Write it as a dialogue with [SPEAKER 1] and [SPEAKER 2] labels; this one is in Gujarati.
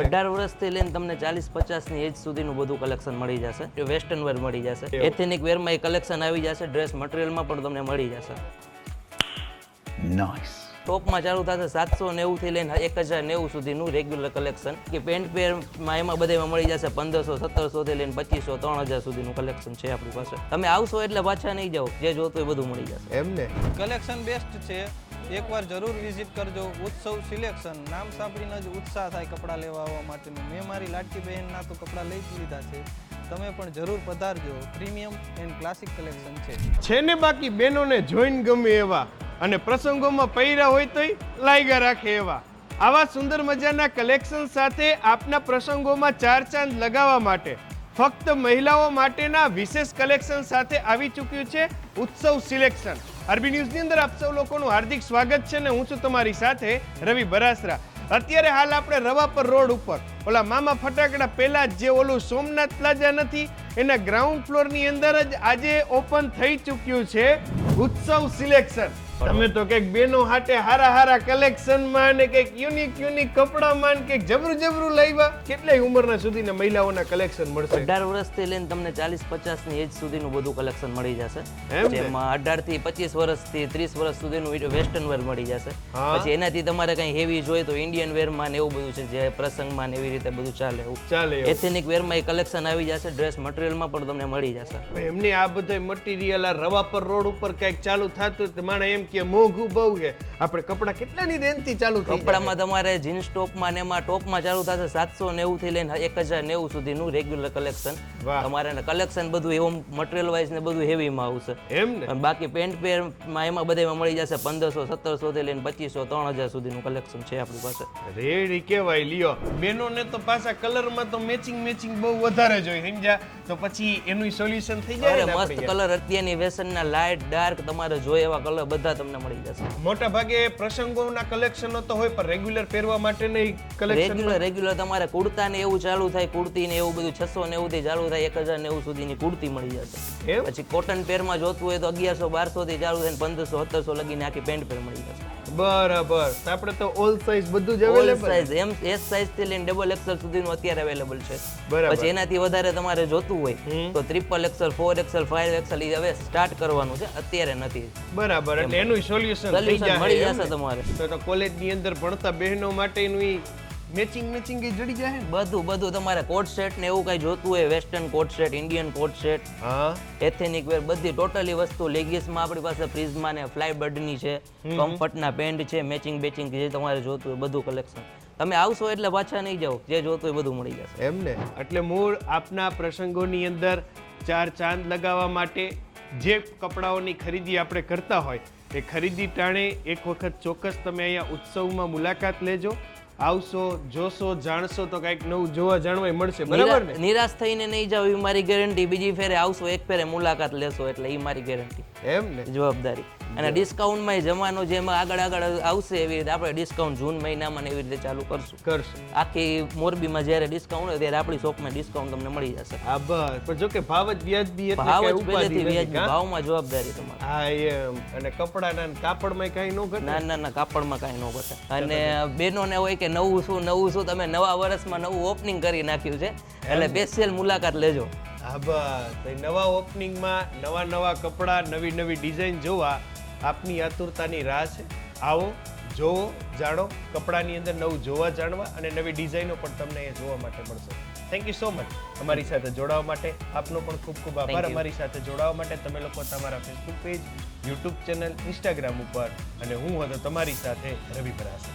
[SPEAKER 1] અઢાર વર્ષથી લઈને તમને ચાલીસ પચાસની એજ સુધીનું બધું કલેક્શન મળી જશે. વેસ્ટર્ન વેર મળી જશે. એથેનિક વેરમાં એ કલેક્શન આવી જશે. ડ્રેસ મટીરિયલમાં પણ તમને મળી જશે.
[SPEAKER 2] નાઇસ
[SPEAKER 1] ટોપમાં ચાલુ થશે સાતસો નેવુંથી લઈને એક હજાર નેવું સુધીનું રેગ્યુલર કલેક્શન કે પેન્ટ પેરમાં એમાં બધામાં મળી જશે પંદરસો સત્તરસોથી લઈને પચીસો ત્રણ હજાર સુધીનું કલેક્શન છે આપણી પાસે. તમે આવશો એટલે પાછા નહીં જાઓ. જે જોતું એ બધું મળી જશે.
[SPEAKER 2] એમ ને
[SPEAKER 3] કલેક્શન બેસ્ટ છે. એકવાર જરૂર વિઝિટ કરજો ઉત્સવ સિલેક્શન નામ સાંભળીને જ ઉત્સાહ થાય કપડાં લેવા આવવા માટેનું. મેં મારી લાડકી બહેનના તો કપડાં લઈ જ લીધા છે. તમે પણ જરૂર પધારજો. પ્રીમિયમ એન્ડ ક્લાસિક કલેક્શન છે.
[SPEAKER 4] છે ને બાકી બહેનોને જોઈન ગમે એવા અને પ્રસંગોમાં પહેર્યા હોય તોય લાયગા રાખે એવા. આવા સુંદર મજાના કલેક્શન સાથે આપના પ્રસંગોમાં ચાર ચાંદ લગાવવા માટે ફક્ત મહિલાઓ માટેના વિશેષ કલેક્શન સાથે આવી ચૂક્યું છે ઉત્સવ સિલેક્શન આરબી ન્યૂઝની અંદર આપ સૌ લોકોનું હાર્દિક સ્વાગત છે ને હું છું તમારી સાથે રવિ બરાસરા. અત્યારે હાલ આપણે રવાપર રોડ ઉપર. ઓલા મામા ફટાકડા પહેલા જે ઓલું સોમનાથ પ્લાઝા નથી, એના ગ્રાઉન્ડ ફ્લોરની અંદર જ આજે ઓપન થઈ ચૂક્યું છે ઉત્સવ સિલેક્શન તમે તો કંઈક બેનો હાટે હારા હારા કલેક્શનમાં ને કંઈક યુનિક યુનિક કપડામાં ને કંઈક જબરું જબરું લાવ્યા. કેટલાય ઉંમરના સુધીના મહિલાઓના કલેક્શન મળશે?
[SPEAKER 1] અઢાર વર્ષથી લઈને તમને ચાલીસ પચાસની એજ સુધીનું બધું કલેક્શન મળી જશે. જેમાં અઢારથી પચીસ વર્ષથી ત્રીસ વર્ષ સુધીનું વેસ્ટર્ન વેર મળી જશે. પછી એનાથી તમારે કઈ હેવી જોઈએ તો ઇન્ડિયન વેરમાં ને એવું બધું છે જે પ્રસંગમાં ને એવી રીતે બધું ચાલે
[SPEAKER 4] ચાલે એથેનિક
[SPEAKER 1] એથેનિક વેરમાં એ કલેક્શન આવી જશે ડ્રેસ મટીરિયલમાં પણ તમને મળી જશે.
[SPEAKER 4] એમની આ બધા મટીરિયલ આ રવા પર રોડ ઉપર કંઈક ચાલુ થતું તો માણે એમ કે મોંઘું બહુ છે. આપણે કપડાં કેટલાની રેન્જથી ચાલુ થઈ?
[SPEAKER 1] કપડામાં તમારે જીન્સ ટોપમાં ને એમાં ટોપમાં ચાલુ થશે સાતસો નેવું થી લઈને એક હજાર નેવું સુધીનું રેગ્યુલર કલેક્શન. તમારે કલેક્શન બધું એવું મટીરિયલ વાઇઝ ને બધું હેવીમાં આવશે.
[SPEAKER 4] એમ ને?
[SPEAKER 1] બાકી પેન્ટ પેરમાં એમાં બધામાં મળી જશે પંદરસો સત્તરસો થી લઈને પચીસો ત્રણ હજાર સુધીનું કલેક્શન છે આપણી પાસે.
[SPEAKER 4] રેડી કેવાય લ્યો. બેનોને તો પાછા કલરમાં તો મેચિંગ મેચિંગ બહુ વધારે જોઈએ સમજ્યા? તો પછી એનું સોલ્યુશન થઈ જાય
[SPEAKER 1] મસ્ત કલર અત્યારની વેસનના લાઇટ ડાર્ક તમારે જોઈએ એવા કલર બધા તમને મળી જશે.
[SPEAKER 4] મોટા ભાગે પ્રસંગોના કલેક્શનો તો હોય પણ રેગ્યુલર પહેરવા માટે નહીં કલેક્શન
[SPEAKER 1] રેગ્યુલર રેગ્યુલર તમારે કુર્તા ને એવું ચાલુ થાય કુર્તી ને એવું બધું છસો નેવું થી ચાલુ થાય એક હજાર નેવું સુધીની કુર્તી મળી જશે. પછી કોટન પેરમાં જોતું હોય તો અગિયારસો બારસો થી ચાલુ થાય પંદરસો સત્તરસો લગીને આખી પેન્ટ પેર મળી જશે.
[SPEAKER 4] બરાબર. આપણે તો ઓલ સાઇઝ બધું જ અવેલેબલ
[SPEAKER 1] સાઇઝ એમ એસ સાઇઝથી લઈને ડબલ એક્સેલ સુધીનું અત્યારે અવેલેબલ છે.
[SPEAKER 4] બરાબર.
[SPEAKER 1] પછી એનાથી વધારે તમારે જોતું હોય તો triple XL four XL five XL એ હવે સ્ટાર્ટ કરવાનું છે. અત્યારે નથી.
[SPEAKER 4] બરાબર એટલે એનું સોલ્યુશન
[SPEAKER 1] મળી જશે તમારે.
[SPEAKER 4] તો તો કોલેજની અંદર ભણતા બહેનો માટેનું મેચિંગ મેચિંગ જડી જાય
[SPEAKER 1] બધું બધું. તમારે કોટ સેટ ને એવું કઈ જોતું હોય western coat set Indian coat set
[SPEAKER 4] હા.
[SPEAKER 1] એથેનિક વેર બધી ટોટલી વસ્તુ. લેગીસમાં આપણી પાસે પ્રિઝમા ને ફ્લાય બર્ડની છે કમ્ફર્ટ ના પેન્ટ છે મેચિંગ બેચિંગ જે તમારે જોતું હોય બધું કલેક્શન તમે આવશો એટલે પાછા નહીં જાઓ. જે જોતું હોય બધું મળી જશે.
[SPEAKER 4] એમ ને? એટલે મૂળ આપના પ્રસંગોની અંદર ચાર ચાંદ લગાવવા માટે જે કપડાઓની ખરીદી આપણે કરતા હોય એ ખરીદી ટાણે એક વખત ચોક્કસ તમે અહીંયા ઉત્સવમાં મુલાકાત લેજો. આવશો જોશો જાણશો તો કંઈક નવું જોવા જાણવા મળશે. બરાબર ને?
[SPEAKER 1] નિરા- નિરાશ થઈને નહીં જાવ એ મારી ગેરંટી બીજી ફેરે આવશો એક ફેરે મુલાકાત લેશો એટલે એ મારી ગેરંટી
[SPEAKER 4] એમ ને?
[SPEAKER 1] જવાબદારી. અને ડિસ્કાઉન્ટમાં જમાનો જેમાં આગળ આગળ આવશે એવી રીતે આપણે ડિસ્કાઉન્ટ જૂન મહિનામાં એવી રીતે ચાલુ કરશું.
[SPEAKER 4] કરશું.
[SPEAKER 1] આખી મોરબીમાં જ્યારે ડિસ્કાઉન્ટ હોય ત્યારે આપણી શોપમાં ડિસ્કાઉન્ટ તમને મળી જશે.
[SPEAKER 4] હા બસ. પણ જો કે ભાવ જ વ્યાજબી
[SPEAKER 1] ભાવ જ પહેલેથી વ્યાજબી ભાવમાં જવાબદારી તમારી.
[SPEAKER 4] હા એ અને કપડાના કાપડમાં કાંઈ ન ઘટે?
[SPEAKER 1] ના ના ના કાપડમાં કાંઈ ન ઘટે. અને બહેનોને હોય કે નવું શું નવું શું તમે નવા વર્ષમાં નવું ઓપનિંગ કરી નાખ્યું છે એટલે સ્પેશિયલ મુલાકાત લેજો.
[SPEAKER 4] હા બસ. નવા ઓપનિંગમાં નવા નવા કપડાં નવી નવી ડિઝાઇન જોવા. આપની આતુરતાની રાહ છે. આવો જોવો જાણો. કપડાની અંદર નવું જોવા જાણવા અને નવી ડિઝાઇનો પણ તમને અહીંયા જોવા માટે મળશે. થેન્ક યુ સો મચ અમારી સાથે જોડાવા માટે આપનો પણ ખૂબ ખૂબ આભાર. અમારી સાથે જોડાવા માટે તમે લોકો તમારા Facebook page YouTube channel Instagram ઉપર અને હું હતો તમારી સાથે રવિ પરાસર